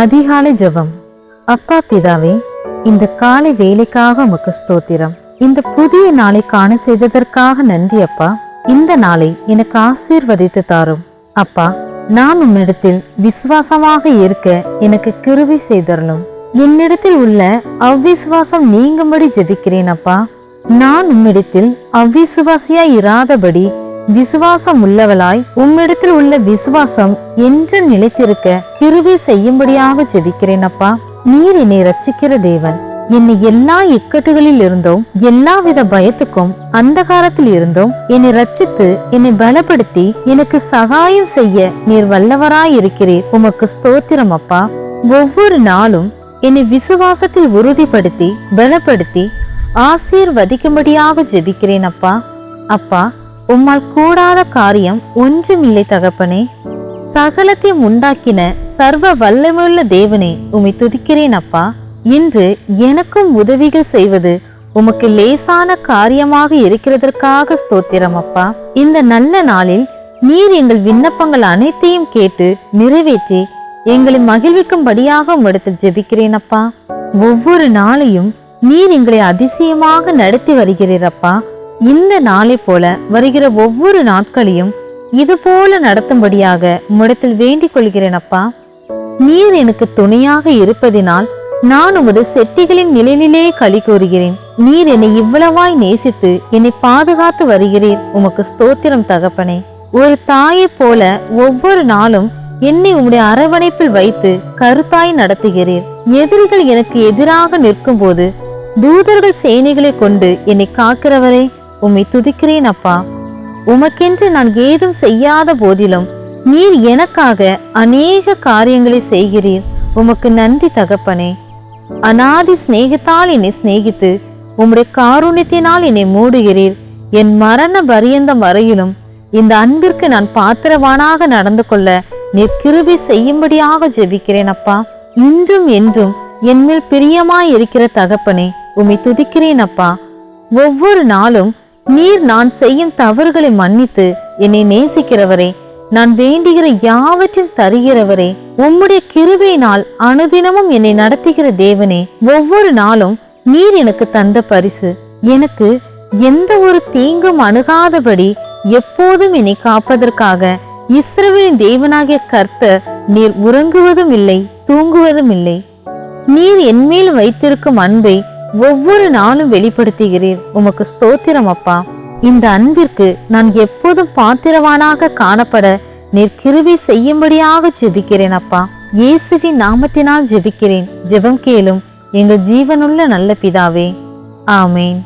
அதிகாலை ஜபம். அப்பா பிதாவே இந்த காலை வேலைக்காக உமக்கு ஸ்தோத்திரம். இந்த புதிய நாளை காண செய்ததற்காக நன்றி அப்பா. இந்த நாளை எனக்கு ஆசீர்வதித்து தாரும். அப்பா நான் உம்மிடத்தில் விசுவாசமாக இருக்க எனக்கு கிருவி செய்தரணும். என்னிடத்தில் உள்ள அவ்விசுவாசம் நீங்கும்படி ஜெபிக்கிறேன் அப்பா. நான் உம்மிடத்தில் அவ்விசுவாசியா இராதபடி விசுவாசம் உள்ளவளாய் உம்மிடத்தில் உள்ள விசுவாசம் என்று நிலைத்திருக்க கிருபை செய்யும்படியாக ஜெபிக்கிறேன் அப்பா. நீர் என்னை ரச்சிக்கிற தேவன். என்னை எல்லா இக்கட்டுகளில் இருந்தும் எல்லாவித பயத்துக்கும் அந்தகாரத்தில் இருந்தும் என்னை ரச்சித்து என்னை பலப்படுத்தி எனக்கு சகாயம் செய்ய நீர் வல்லவராயிருக்கிறீர். உமக்கு ஸ்தோத்திரம் அப்பா. ஒவ்வொரு நாளும் என்னை விசுவாசத்தில் உறுதிப்படுத்தி பலப்படுத்தி ஆசீர்வதிக்கும்படியாக ஜெபிக்கிறேன் அப்பா. அப்பா உம்மால் கூடாத காரியம் ஒன்றுமில்லை தகப்பனே. சகலத்தையும் உண்டாக்கின சர்வ வல்லமையுள்ள தேவனே உம்மை துதிக்கிறேன் அப்பா. இன்று எனக்கும் உதவிகள் செய்வது உமக்கு லேசான காரியமாக இருக்கிறதற்காக ஸ்தோத்திரம் அப்பா. இந்த நல்ல நாளில் நீர் எங்கள் விண்ணப்பங்கள் அனைத்தையும் கேட்டு நிறைவேற்றி எங்களை மகிழ்விக்கும்படியாக உம்மிடத்தில் ஜெபிக்கிறேன் அப்பா. ஒவ்வொரு நாளையும் நீர் எங்களை அதிசயமாக நடத்தி வருகிறீர் அப்பா. இந்த நாளை போல வருகிற ஒவ்வொரு நாட்களையும் இது போல நடத்தும்படியாக உம்மிடத்தில் வேண்டிக் கொள்கிறேன் அப்பா. நீர் எனக்கு துணையாக இருப்பதினால் நான் உமது செட்டிகளின் நிழலிலே களி கூறுகிறேன். நீர் என்னை இவ்வளவாய் நேசித்து என்னை பாதுகாத்து வருகிறீர். உமக்கு ஸ்தோத்திரம் தகப்பனே. ஒரு தாயைப் போல ஒவ்வொரு நாளும் என்னை உம்முடைய அரவணைப்பில் வைத்து கருத்தாய் நடத்துகிறீர். எதிரிகள் எனக்கு எதிராக நிற்கும் போது தூதர்கள் சேனைகளை கொண்டு என்னை காக்கிறவரே உம்மை துதிக்கிறேன் அப்பா. உமக்கென்று நான் ஏதும் செய்யாத போதிலும் நீர் எனக்காக அநேக காரியங்களை செய்கிறீர். உமக்கு நன்றி தகப்பனே. அனாதி சிநேகத்தால் என்னை சிநேகித்து உம்முடைய காரூணியத்தினால் என்னை மூடுகிறீர். என் மரண பரியந்தம் வரையிலும் இந்த அன்பிற்கு நான் பாத்திரவானாக நடந்து கொள்ள நீர் கிருபி செய்யும்படியாக ஜெபிக்கிறேன் அப்பா. இன்றும் என்றும் என்மேல் பிரியமாய் இருக்கிற தகப்பனே உம்மை துதிக்கிறேன் அப்பா. ஒவ்வொரு நாளும் நீர் நான் செய்யும் தவறுகளை மன்னித்து என்னை நேசிக்கிறவரே நான் வேண்டுகிற யாவற்றையும் தருகிறவரே உம்முடைய கிருபையினால் அனுதினமும் என்னை நடத்துகிற தேவனே ஒவ்வொரு நாளும் நீர் எனக்கு தந்த பரிசு. எனக்கு எந்த ஒரு தீங்கும் அணுகாதபடி எப்போதும் என்னை காப்பதற்காக இஸ்ரவேலின் தேவனாகிய கர்த்தர் நீர் உறங்குவதும் இல்லை தூங்குவதும் இல்லை. நீர் என்மேல் வைத்திருக்கும் அன்பை ஒவ்வொரு நாளும் வெளிப்படுத்துகிறீர். உமக்கு ஸ்தோத்திரம் அப்பா. இந்த அன்பிற்கு நான் எப்போதும் பாத்திரவானாக காணப்பட நீர் கிருவி செய்யும்படியாக ஜெபிக்கிறேன் அப்பா. இயேசுவின் நாமத்தினால் ஜெபிக்கிறேன். ஜெபம் கேளும் எங்கள் ஜீவனுள்ள நல்ல பிதாவே. ஆமேன்.